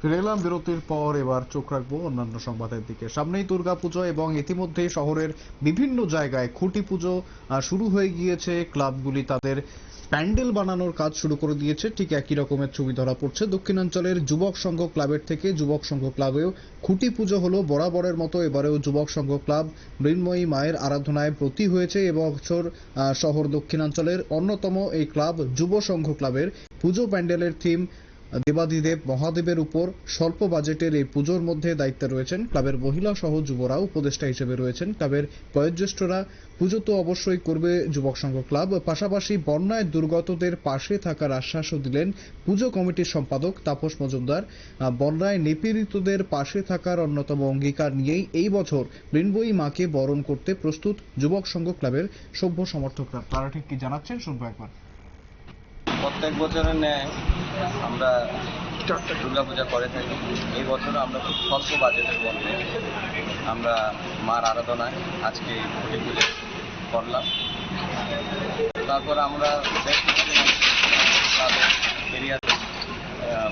ফিরে বিরতির পর এবার চোখ রাখব অন্যান্য সংবাদের দিকে। সামনেই দুর্গাপুজো এবং ইতিমধ্যেই শহরের বিভিন্ন জায়গায় খুঁটি পুজো শুরু হয়ে গিয়েছে। ক্লাবগুলি তাদের প্যান্ডেল বানানোর কাজ শুরু করে দিয়েছে। ঠিক একই রকমের ছবি ধরা পড়ছে। দক্ষিণাঞ্চলের যুবক সংঘ ক্লাবের থেকে যুবক সংঘ ক্লাবেও খুঁটি পুজো হলো বরাবরের মতো। এবারেও যুবক সংঘ ক্লাব মৃন্ময়ী মায়ের আরাধনায় ব্রতী হয়েছে। এবছর শহর দক্ষিণাঞ্চলের অন্যতম এই ক্লাব যুব সংঘ ক্লাবের পুজো প্যান্ডেলের থিম দেবাদিদেব মহাদেবের উপর স্বল্প বাজেটের এই পুজোর মধ্যে দায়িত্বে রয়েছেন ক্লাবের মহিলা সহ যুবরা, উপদেষ্টা হিসেবে রয়েছেন ক্লাবের বয়োজ্যেষ্ঠরা। পুজো তো অবশ্যই করবে যুবক সংঘ ক্লাব। পাশাপাশি বন্যায় দুর্গতদের পাশে থাকার আশ্বাসও দিলেন পুজো কমিটির সম্পাদক তাপস মজুমদার। বন্যায় নিপীড়িতদের পাশে থাকার অন্যতম অঙ্গীকার নিয়েই এই বছর মৃন্ময়ী মাকে বরণ করতে প্রস্তুত যুবক সংঘ ক্লাবের সভ্য সমর্থকরা। তারা ঠিক কি জানাচ্ছেন? শুনব একবার। প্রত্যেক বছরের ন্যায় আমরা দুর্গাপূজা করে থাকি। এই বছর আমরা খুব স্বল্প বাজেটের মধ্যে আমরা মার আরাধনায় আজকে এই পুজো করলাম। তারপর আমরা এরিয়াতে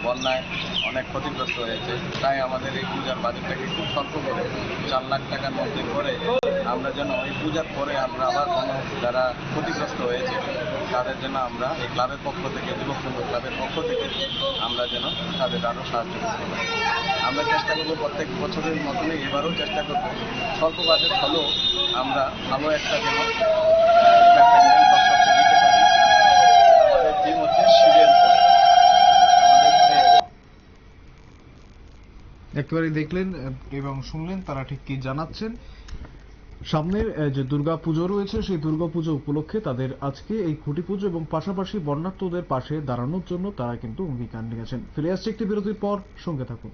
বন্যায় অনেক ক্ষতিগ্রস্ত হয়েছে। তাই আমাদের এই পূজার বাজেটটাকে খুব স্বল্প করে চার লাখ টাকার মধ্যে করে আমরা যেন এই পূজার পরে আমরা আবার কোনো যারা ক্ষতিগ্রস্ত হয়েছে, তাদের জন্য আমরা এই ক্লাবের পক্ষ থেকে যুবক সংঘ ক্লাবের পক্ষ থেকে আমরা যেন তাদের আরও সাহায্য করতে পারি। আমরা চেষ্টা করব প্রত্যেক বছরের মতনই এবারও চেষ্টা করব। স্বল্প বাজেট হলেও আমরা ভালো একটা যেন একেবারে দেখলেন এবং শুনলেন তারা ঠিক কি জানাচ্ছেন। সামনের আহ, যে দুর্গা পুজো রয়েছে সেই দুর্গা পুজো উপলক্ষে তাদের আজকে এই খুঁটি পুজো এবং পাশাপাশি বন্যার্থদের পাশে দাঁড়ানোর জন্য তারা কিন্তু অঙ্গীকার নিয়েছেন। ফিরে আসছে একটি বিরতির পর সঙ্গে থাকুন।